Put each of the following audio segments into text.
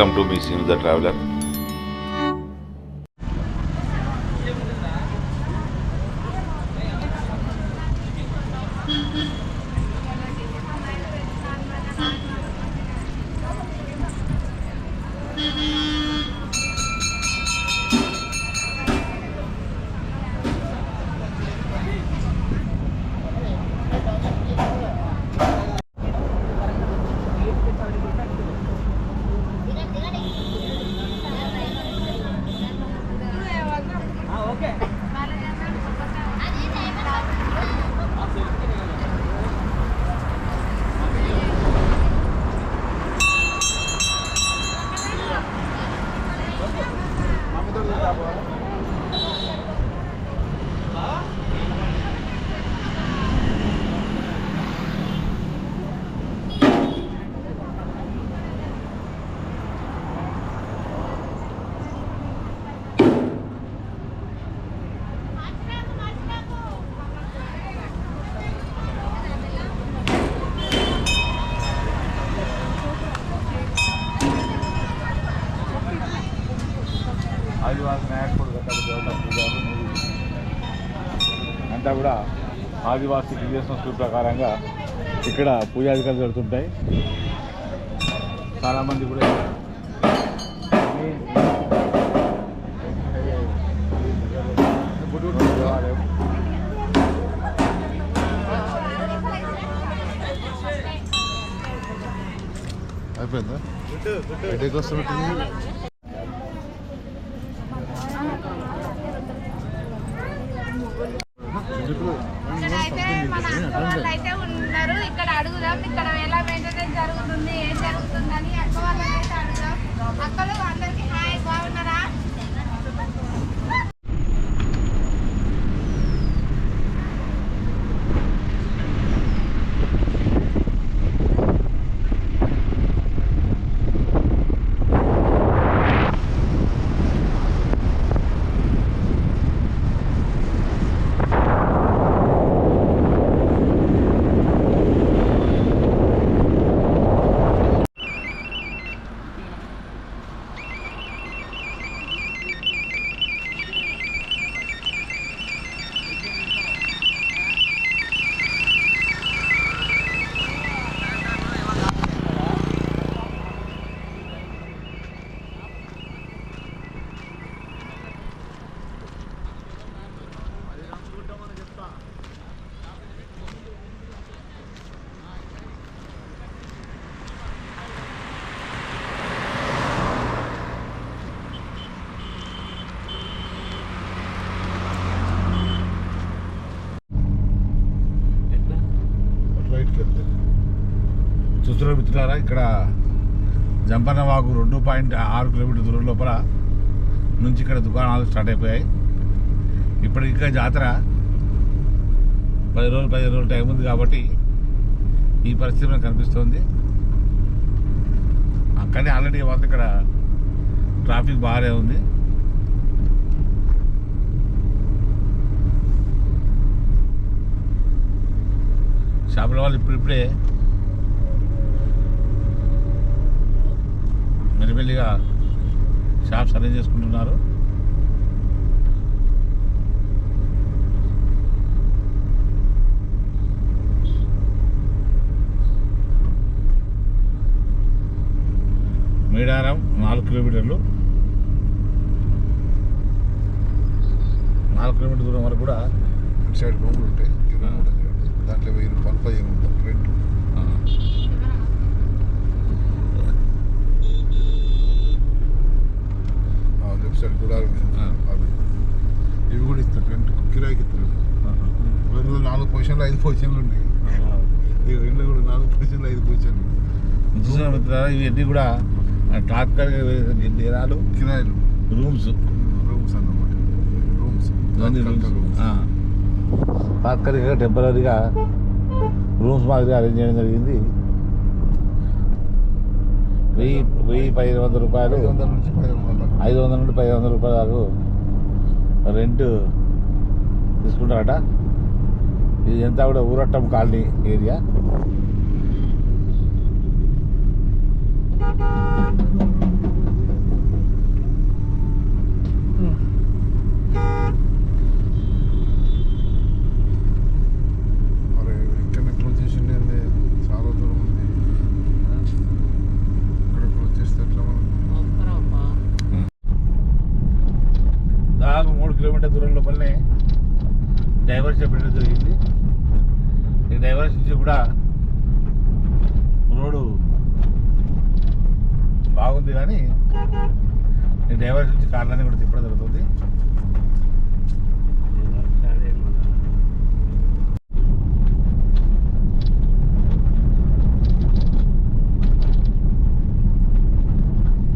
Welcome to మీ scene the traveller ఆదివాసి నాయకుడు అంతా కూడా ఆదివాసీ గిరిజన సంస్కృతి ప్రకారంగా ఇక్కడ పూజాధికారులు జరుగుతుంటాయి. చాలామంది కూడా దేవాలయం అయిపోయిందా? హెడేక్ వస్తున్నట్టుంది ఇక్కడైతే మన అక్క వాళ్ళు అయితే ఉన్నారు ఇక్కడ అడుగుదాం ఇక్కడ ఎలా మెయింటెనెన్స్ జరుగుతుంది ఏం జరుగుతుందని అక్క వాళ్ళని అయితే అడుగుదాం అక్కలు అందరికి హాయ్ బాగున్నారా రైట్కి వెళ్తే చూస్తున్న మిత్రులారా ఇక్కడ జంపన్నవాగు రెండు పాయింట్ ఆరు కిలోమీటర్ దూరం లోపల నుంచి ఇక్కడ దుకాణాలు స్టార్ట్ అయిపోయాయి. ఇప్పటికి జాతర పది రోజులు పదిహేను రోజులు టైం ఉంది కాబట్టి ఈ పరిస్థితి మనకు కనిపిస్తుంది. కానీ ఆల్రెడీ మాత్రం ఇక్కడ ట్రాఫిక్ బాగానే ఉంది. షాపుల వాళ్ళు ఇప్పుడిప్పుడే మెల్లిమెల్లిగా షాప్స్ అరేంజ్ చేసుకుంటున్నారు. మేడారం నాలుగు కిలోమీటర్లు. నాలుగు కిలోమీటర్ దూరం వరకు కూడా ఇటు సైడ్ రూములు ఉంటాయి దాంట్లో వెయ్యి రూపాయలు పదిహేను ఉంటాయి రెంట్ ఆ, లెఫ్ట్ సైడ్ కూడా ఆ. అవి ఇవి కూడా ఇస్తారు రెంట్ కిరాయికి ఇస్తారు ఆహా. రెండు నాలుగు పొజిషన్లు ఉన్నాయి రెండు కూడా నాలుగు పొజిషన్లు ఐదు పొజిషన్లు చూసిన మిత్రులారా ఇవన్నీ కూడా తాత్కాలిక డేరాలు కిరాయిలు. రూమ్స్. రూమ్స్ అన్నమాట. రూమ్స్. తాత్కాలికంగా టెంపరీగా రూమ్స్ మాదిరిగా అరేంజ్ చేయడం జరిగింది. వెయ్యి వెయ్యి పదిహేను వందల రూపాయలు ఐదు వందల నుండి పదిహేను వందల రూపాయల దాకా రెంట్ తీసుకుంటారట. ఇదంతా కూడా ఊరట్టం కాలనీ ఏరియా. దాదాపు మూడు కిలోమీటర్ దూరంలో లోపలనే డైవర్షన్ పెట్టడం జరిగింది. నుంచి కూడా రోడ్డు బాగుంది కానీ ఈ కారణాన్ని నుంచి కూడా తిప్పడం జరుగుతుంది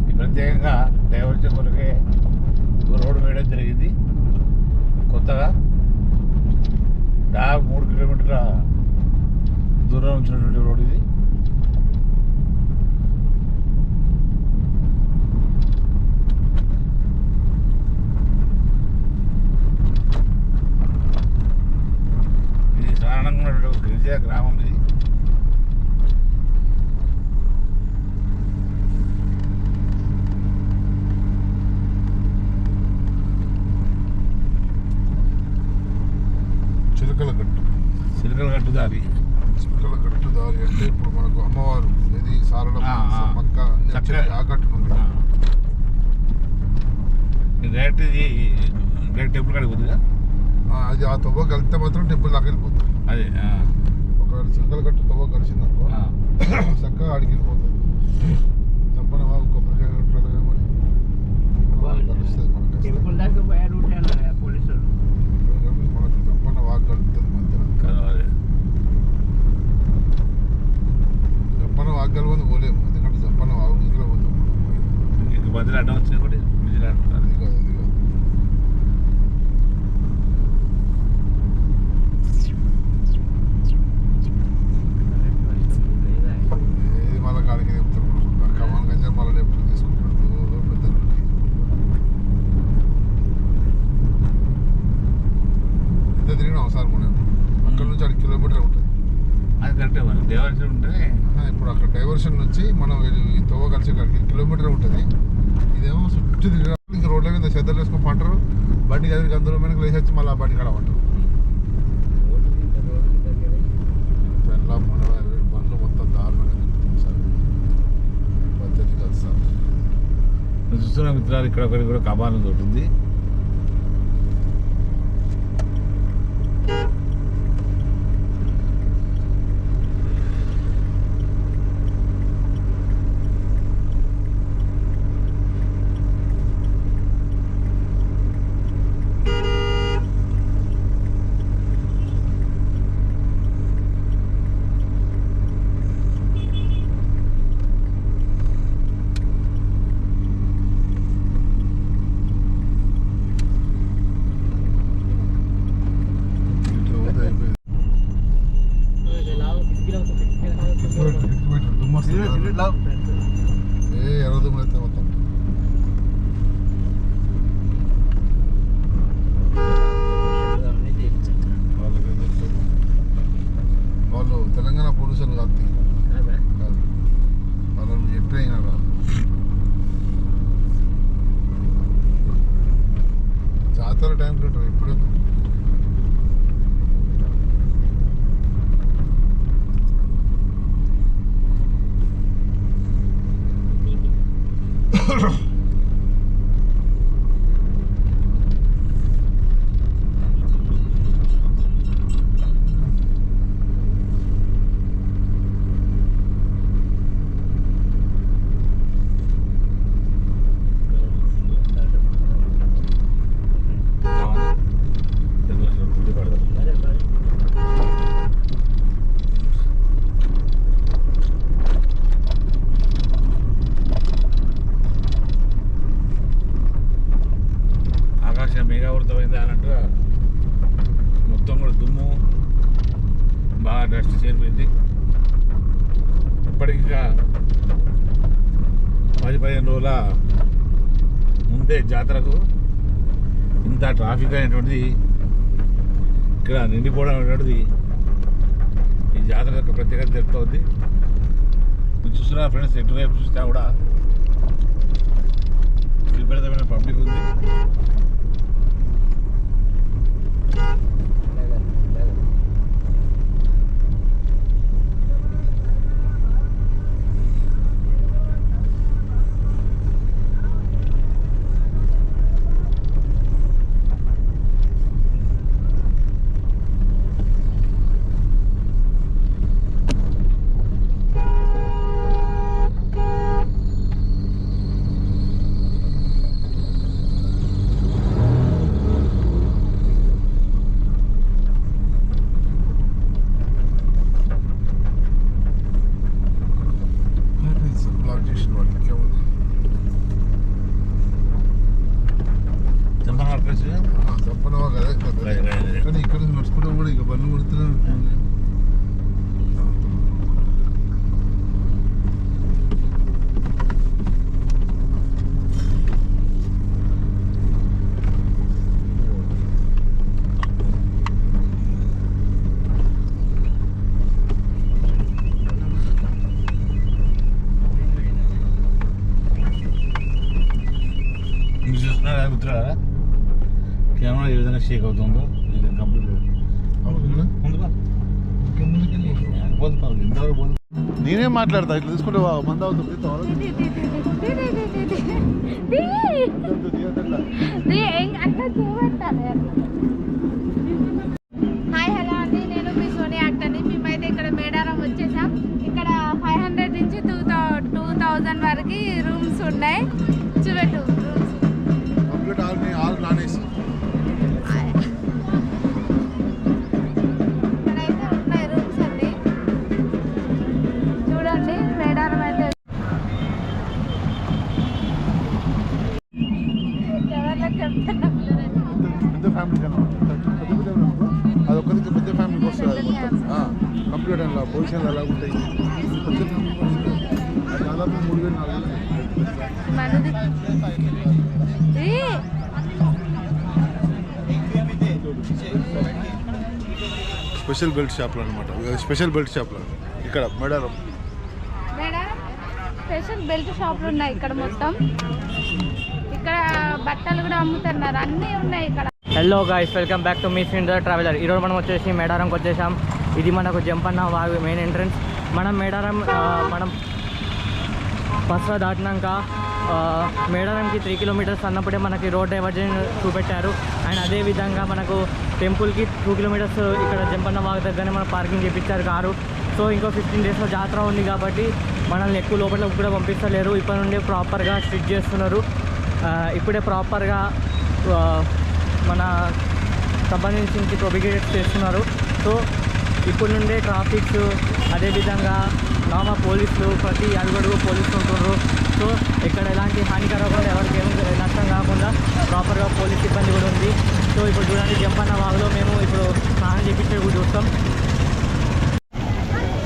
ఈ ప్రత్యేకంగా డైవర్షన్ కొరకే ఒక రోడ్డు వేయడం జరిగింది కొత్తగా దాదాపు మూడు కిలోమీటర్ల దూరం ఉంచినటువంటి రోడ్ ఇది ఇది సాధారణంగా ఉన్నటువంటి ఒక గిరిజన గ్రామం ఇది చిలకల గట్టు దారి చిలకల గట్టు దారి అంటే ఇప్పుడు మనకు అమ్మవారు ఏది సారళ ఆ, ఆ. గట్టుకుంది ఇది డైరెక్ట్ ఇది డైరెక్ట్ టెంపుల్ కాడికి పోతుందిగా అది ఆ తవ్వ కలిస్తే మాత్రం టెంపుల్ దాకా వెళ్ళిపోతుంది. అదే ఒకవేళ చిలకల గట్టు తవ్వ కలిసింది అనుకో. చక్కగా ఆడికి వెళ్ళిపోతుంది. తప్పన బాబు కొబ్బరికాయ కలుస్తుంది మనకి. టెంపుల్ దాకా ಆಗಲ್ ಒಂದು ಓಲೆ ಮತ್ತೆ ಕಡೆ ಜಪ್ಪನ ಆಗುದಿಲ್ಲ ಒಂದು. ಇದು ಮೊದಲು ಅಡ್ವಾನ್ಸ್ ಕೊಡಿ ಮಿಜಿಲ್ ಆಡ್ತಾರೆ లేచి వచ్చి మళ్ళీ ఆ బండి కాడ పంటారు పెళ్ళ మన బండ్లు మొత్తం దారుణంగా తిరుగుతుంది సార్. పద్ధతి కాదు సార్. నేను చూస్తున్న మిత్రాలు ఇక్కడ ఒకటి కూడా కబాను దొరుకుతుంది ఉంది ఇట్లా పోతే అయిపోయింది కిలోమీటర్ కిలోమీటర్ దుమ్ము వస్తుంది. ఏ ఎర్ర దుమ్ము అయితే మొత్తం. వాళ్ళు తెలంగాణ పోలీసులు కాదు. వాళ్ళని చెప్పే జాతర టైంలో ఇప్పుడు కబాన్ దేవాలయం గుడి పడతాం ఆకాశం మేఘావృతమైంది అన్నట్టుగా మొత్తం కూడా దుమ్ము బాగా డస్ట్ చేరిపోయింది ఇప్పటికి ఇంకా పది పదిహేను రోజుల ముందే జాతరకు ఇంత ట్రాఫిక్ అనేటువంటిది ఇక్కడ నిండిపోవడం అనేటువంటిది ఈ జాతర యొక్క ప్రత్యేకత తెలుపుతుంది. మీరు చూస్తున్నా ఫ్రెండ్స్ ఎటువైపు చూసినా కూడా విపరీతమైన పబ్లిక్ ఉంది మీరు చూస్తున్నారా మిత్రులారా కెమెరా ఏ విధంగా షేక్ అవుతుందో ఇది కంప్లీట్ నేనేం మాట్లాడతా? ఇట్లా తీసుకుంటే మంద అవుతుంది. హాయ్ హలో అండి. నేను మీ సోని యాక్టర్ని. మేమైతే ఇక్కడ మేడారం వచ్చేసాం. ఇక్కడ ఫైవ్ హండ్రెడ్ నుంచి టూ టూ థౌజండ్ వరకు రూమ్స్ ఉన్నాయి. చూపెట్టు. పెద్ద ఫ్యామిలీ కన్నా పెద్ద పెద్ద అది ఒక్కరికి పెద్ద ఫ్యామిలీకి వస్తుంది కంప్లీట్ అలా పొజిషన్లు అలా ఉంటాయి? పెద్ద దాదాపు మూడు వేలు నాలుగు స్పెషల్ బెల్ట్ షాప్లో అనమాట స్పెషల్ బెల్ట్ షాప్లో. ఇక్కడ మేడారం. మేడారం స్పెషల్ బెల్ట్ షాపులు ఉన్నాయి ఇక్కడ మొత్తం. బట్టలు కూడా అమ్ముతున్నారు. అన్నీ ఉన్నాయి ఇక్కడ. Hello guys welcome back to me cinder traveller ఈరోజు మనం వచ్చేసి మేడారంకి వచ్చేసాం. ఇది మనకు జంపన్న వాగు మెయిన్ ఎంట్రన్స్ మనం మేడారం మనం బస్సు దాటినాక మేడారంకి త్రీ కిలోమీటర్స్ అన్నప్పుడే మనకి రోడ్ డైవర్జన్ చూపెట్టారు. అండ్ అదేవిధంగా మనకు టెంపుల్కి టూ కిలోమీటర్స్ ఇక్కడ జంపన్న వాగు దగ్గరనే మనం పార్కింగ్ చేయించారు కారు. సో ఇంకో ఫిఫ్టీన్ డేస్లో జాతర ఉంది కాబట్టి మనల్ని ఎక్కువ లోపల కూడా పంపిస్తలేరు. ఇప్పటి నుండి ప్రాపర్గా స్ట్రిచ్ చేస్తున్నారు. ఇప్పుడే ప్రాపర్గా మన సంబంధించి ప్రొబిగేట్ చేస్తున్నారు. సో ఇప్పుడు నుండే ట్రాఫిక్స్ అదేవిధంగా నామ పోలీసులు ప్రతి అడుగడుగు పోలీసులు ఉంటున్నారు సో ఇక్కడ ఎలాంటి హానికరకుండా ఎవరికి ఏం నష్టం కాకుండా ప్రాపర్గా పోలీస్ సిబ్బంది కూడా ఉంది. సో ఇప్పుడు చూడండి జంపన్న వాగులో మేము ఇప్పుడు స్నానం చేపించే కూడా చూస్తాం.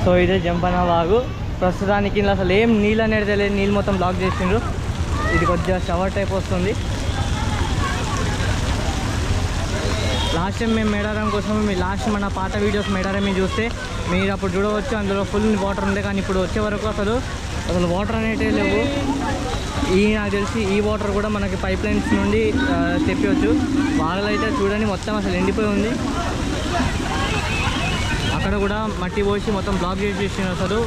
సో ఇదే జంపన్న వాగు. ప్రస్తుతానికి ఇందులో అసలు ఏం నీళ్ళు అనేది తెలియదు. నీళ్ళు మొత్తం బ్లాక్ చేసిండ్రు. ఇది కొద్దిగా షవర్ టైప్ వస్తుంది. లాస్ట్ టైం మేము మేడారం కోసం మీ లాస్ట్ మన పాత వీడియోస్ మేడారం చూస్తే మీరు అప్పుడు చూడవచ్చు అందులో ఫుల్ వాటర్ ఉండే కానీ ఇప్పుడు వచ్చే వరకు అసలు అసలు వాటర్ అనేటివి లేవు. ఈ నాకు తెలిసి ఈ వాటర్ కూడా మనకి పైప్ లైన్స్ నుండి ఆ, వాళ్ళు అయితే చూడండి మొత్తం అసలు ఎండిపోయి ఉంది. అక్కడ కూడా మట్టి పోసి మొత్తం బ్లాక్ చేసి అసలు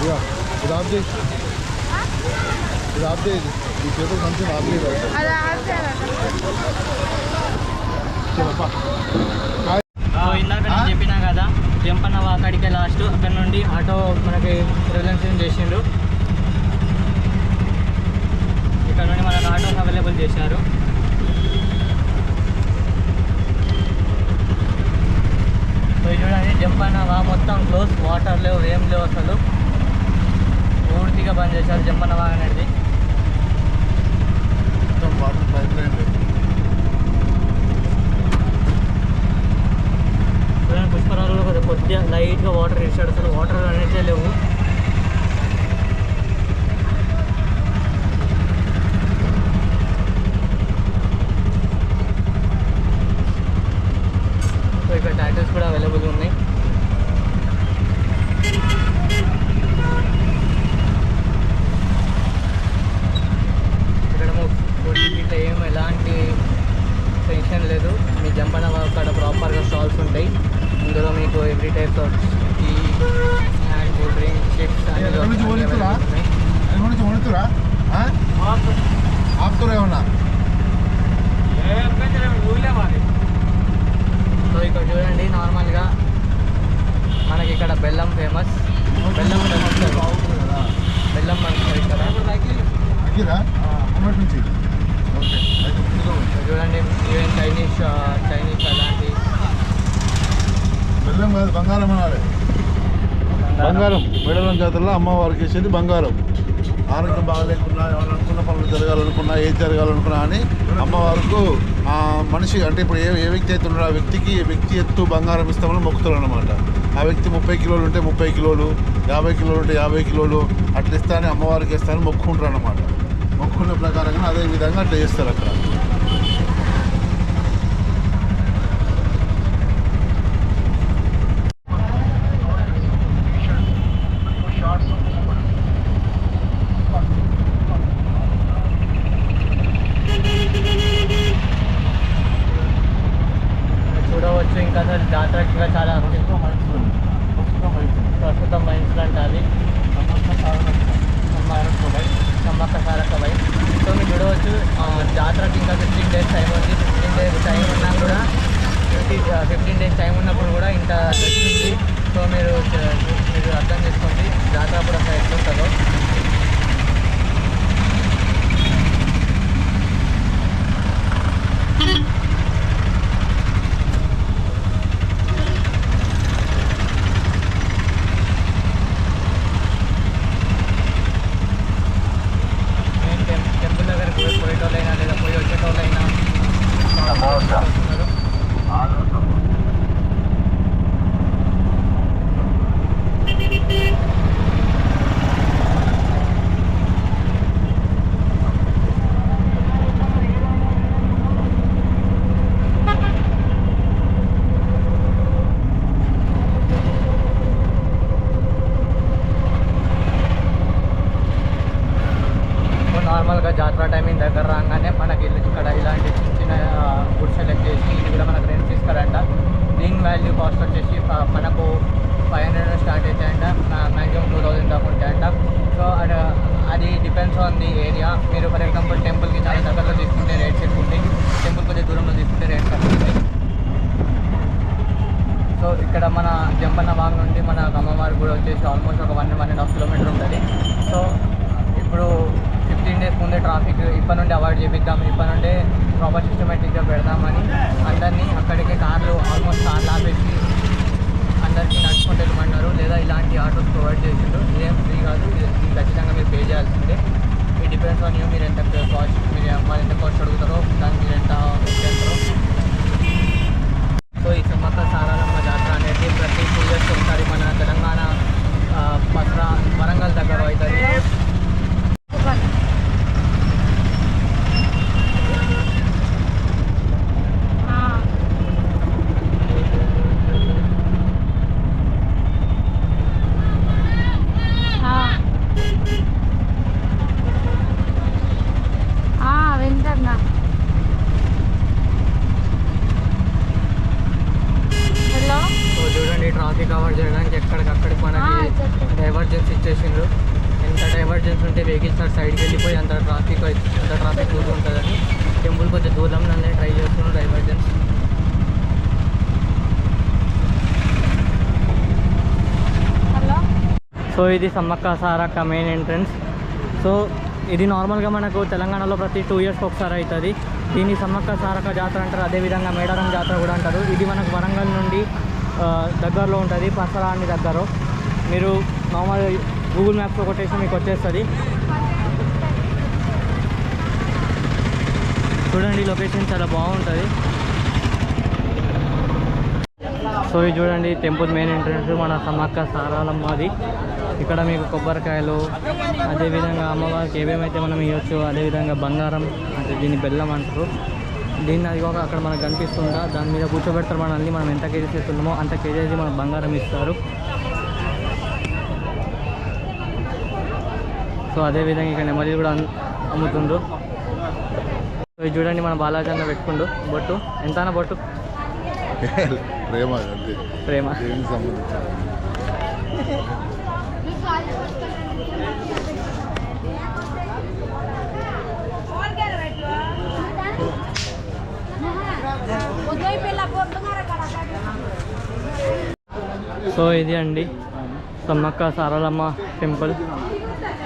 ఇక ఇది ఆఫ్ చేయి ఇది ఆఫ్ ఈ ఆఫ్ ఇందాక నేను చెప్పినా కదా జంపన్న వాకాడికే లాస్ట్ అక్కడ నుండి ఆటో మనకి రిలయన్స్ చేసిండు ఇక్కడ నుండి మనకు ఆటోస్ అవైలబుల్ చేశారు సో చూడండి జంపన్న వా మొత్తం క్లోజ్ వాటర్ లేవు ఏం లేవు అసలు. పూర్తిగా బంద్ చేశారు జంపన్న వా అనేది. మొత్తం వాటర్ పైప్ లైన్ లేదు పుష్పరాలు కొద్దిగా లైట్గా వాటర్ ఇచ్చాడు. అసలు వాటర్ అనేది లేవు సో ఇక్కడ టాటూస్ కూడా అవైలబుల్ ఉన్నాయి ఇందులో మీకు every types of tea and cool drink chips ఎక్కడి నుంచి వండుతురా ఎక్కడి నుంచి వండుతురా ఆపుతురా ఏమన్నా సో ఇక్కడ చూడండి నార్మల్గా మనకి ఇక్కడ బెల్లం ఫేమస్ బెల్లం బెల్లం మనకి నుంచి ఓకే. చూడండి ఈవెన్ చైనీస్ చైనీస్ అలాంటి బెల్లం కాదు బంగారం అనాలి. బంగారం. మేడలం జాతరలో అమ్మవారికి వేసేది బంగారం. ఆరోగ్యం బాగాలేకున్నా అనుకున్న పనులు జరగాలనుకున్నా ఏది జరగాలనుకున్నా అని అమ్మవారికి ఆ మనిషి అంటే ఇప్పుడు ఏ ఏ వ్యక్తి అయితే ఉన్నాడో ఆ వ్యక్తికి వ్యక్తి ఎత్తు బంగారం ఇస్తామని మొక్కుతారు అనమాట ఆ వ్యక్తి ముప్పై కిలోలు ఉంటే ముప్పై కిలోలు యాభై కిలోలు ఉంటే యాభై కిలోలు అట్లా ఇస్తానని అమ్మవారికి ఇస్తానని మొక్కుకుంటారు అనమాట మొక్కుకునే ప్రకారంగా అదే విధంగా అట్లా చేస్తారు అక్కడ చూడవచ్చు ఇంకా అసలు జాతరకి ఇంకా చాలా ప్రస్తుతం మైన్స్ అంటారు సమ్మక్క సారక్క బై సో మీరు చూడవచ్చు ఆ, జాతరకి ఇంకా ఫిఫ్టీన్ డేస్ టైం ఉంది ఫిఫ్టీన్ డేస్ టైం ఉన్నా కూడా ఫిఫ్టీ ఫిఫ్టీన్ డేస్ టైం ఉన్నప్పుడు కూడా ఇంత రష్ ఉంది సో మీరు మీరు అర్థం చేసుకోండి జాతర అప్పుడు అసలు ఎట్లుంటుందో నేను టెం టెంపుల్ దగ్గర పోయి పోయేటోళ్ళైనా లేదా పోయి వచ్చేటోళ్ళైనా ఇప్పుడు నార్మల్గా జాతర టైమింగ్ దగ్గర రాగానే మనకి ఇల్లు ఇక్కడ ఇలాంటి చిన్న చిన్న గుడ్ సెలెక్ట్ చేసి ఇది కూడా మనకు రెంట్ ఇస్తారంట దీని వాల్యూ కాస్ట్ వచ్చేసి మనకు ఫైవ్ హండ్రెడ్ స్టార్ట్ అవుతాయంట మ్యాక్సిమం టూ థౌసండ్ దాకా ఉంటాయంట. సో అది అది డిపెండ్స్ ఆన్ ది ఏరియా మీరు ఫర్ ఎగ్జాంపుల్ టెంపుల్కి చాలా దగ్గరలో తీసుకుంటే రేట్స్ ఎక్కువ ఉంటాయి టెంపుల్ కొంచెం దూరంలో తీసుకుంటే రేట్స్ తక్కువ ఉంటాయి సో ఇక్కడ మన జంపన్న వాగ్ నుండి మన కమ్మవారి కూడా వచ్చేసి ఆల్మోస్ట్ ఒక one one and half kilometre ఉంటుంది. సో ఇప్పుడు ఫిఫ్టీన్ డేస్ ముందే ట్రాఫిక్ ఇప్పటి నుండి అవాయిడ్ చేపిద్దాం. ఇప్పటి నుండే ప్రాపర్ సిస్టమేటిక్గా పెడదామని అందరినీ అక్కడికే కార్లు ఆల్మోస్ట్ కార్లు ఆపేసి అందరికీ నడుచుకుంటూ వెళ్ళమన్నారు. లేదా ఇలాంటి ఆటోస్ ప్రొవైడ్ చేసిండ్రు. ఇదేం ఫ్రీ కాదు. ఇది ఖచ్చితంగా మీరు పే చేయాల్సిందే. ఈ డిపెండ్స్ ఆన్ యూ మీరు ఎంత కాస్ట్ మీరు మరి ఎంత కాస్ట్ అడుగుతారో దానికి మీరు ఎంత చేస్తారో సో ఈ సమ్మక్క సారాలమ్మ జాతర అనేది ప్రతి టూ ఇయర్స్ ఒకసారి మన తెలంగాణ ఆ, పత్ర వరంగల్ దగ్గర అవుతుంది ఆ. ఆ. ఆ, వింటున్నా హలో సో చూడండి ట్రాఫిక్ అవాయిడ్ చేయడానికి ఎక్కడికక్కడికి ఆ, మనకి చెప్పు. డైవర్జెన్స్ ఇచ్చేసిండ్రు ఎంత డైవర్జెన్స్ ఉంటే వెహికల్స్ అటు సైడ్కి ట్రాఫిక్ అంత ట్రాఫిక్ దూరం ఉంటుందని టెంపుల్ కొంచెం దూరంలోనే ట్రై చేస్తున్నాం డైవర్జెన్స్ హలో? సో ఇది Sammakka Sarakka main entrance so ఇది నార్మల్గా మనకు తెలంగాణలో ప్రతి టూ ఇయర్స్కి ఒకసారి అవుతుంది. దీన్ని సమ్మక్క సారక్క జాతర అంటారు. అదేవిధంగా మేడారం జాతర కూడా అంటారు. ఇది మనకు వరంగల్ నుండి దగ్గరలో ఉంటుంది. పసరాని దగ్గర. మీరు నార్మల్ గూగుల్ మ్యాప్లో కొట్టేసి మీకు వచ్చేస్తుంది. చూడండి లొకేషన్ చాలా బాగుంటుంది. సో ఇది చూడండి టెంపుల్ మెయిన్ ఎంట్రన్స్ మన సమ్మక్క సారాలమ్మది ఇక్కడ మీకు కొబ్బరికాయలు అదేవిధంగా అమ్మవారికి ఏమేమైతే మనం ఇవ్వచ్చు అదేవిధంగా బంగారం అంటే దీన్ని బెల్లం అంటారు. దీన్ని అది ఒక అక్కడ మనకు కనిపిస్తుందా? దాని మీద కూర్చోబెడతారు మనల్ని. మనం ఎంత కేజీస్ చేస్తున్నామో అంత కేజీస్ మనకు బంగారం ఇస్తారు. సో అదేవిధంగా ఇక్కడ నెమ్మది కూడా అమ్ముతుండ్రు. సో ఇది చూడండి మన బాలాజీ అన్న పెట్టుకుండు బొట్టు. ఎంతనా బొట్టు? ప్రేమ ప్రేమ. సో ఇది అండి సమ్మక్క సారలమ్మ టెంపుల్.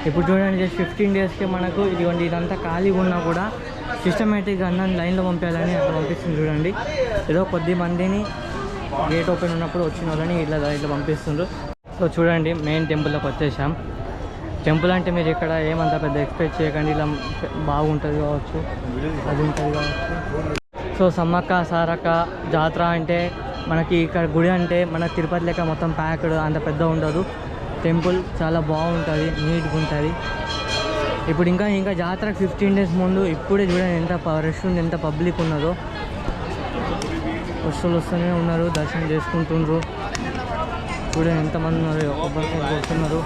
ఇప్పుడు చూడండి జస్ట్ ఫిఫ్టీన్ డేస్కి మనకు ఇదిగోండి ఇదంతా ఖాళీగా ఉన్నా కూడా సిస్టమేటిక్గా అన్నం లైన్లో పంపించాలని అట్లా పంపిస్తుంది చూడండి. ఏదో కొద్ది మందిని గేట్ ఓపెన్ ఉన్నప్పుడు వచ్చిన వాళ్ళని ఇట్లా ఇట్లా పంపిస్తుండ్రు. సో చూడండి మెయిన్ టెంపుల్లోకి వచ్చేసాం. టెంపుల్ అంటే మీరు ఇక్కడ ఏమంత పెద్ద ఎక్స్పెక్ట్ చేయకండి ఇలా బాగుంటుంది కావచ్చు అది ఉంటుంది కావచ్చు. సో సమ్మక్క సారక్క జాతర అంటే మనకి ఇక్కడ గుడి అంటే మన తిరుపతి లెక్క మొత్తం ప్యాక్డ్ అంత పెద్ద ఉండదు. టెంపుల్ చాలా బాగుంటుంది నీట్గా ఉంటుంది ఇప్పుడు ఇంకా ఇంకా జాతర ఫిఫ్టీన్ డేస్ ముందు ఇప్పుడే చూడండి ఎంత రష్ ఉంది ఎంత పబ్లిక్ ఉన్నదో. వస్తువులు వస్తూనే ఉన్నారు దర్శనం చేసుకుంటుండ్రు. చూడండి ఎంతమంది ఉన్నారు ఒక్కొక్కరు వస్తున్నారు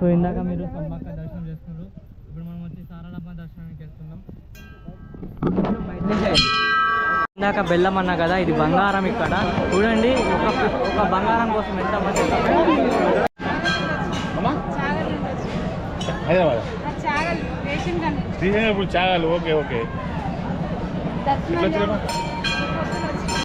సో ఇందాక మీరు సమ్మక్క దర్శనం చేసుకున్నారు. ఇప్పుడు మనం వచ్చి సారలమ్మ దర్శనానికి వెళ్తున్నాం. ఇందాక బెల్లం అన్నా కదా ఇది బంగారం ఇక్కడ. చూడండి ఒక ఒక బంగారం కోసం ఎంత మంది శ్రీశైలం ఇప్పుడు చాగాలి ఓకే ఓకే.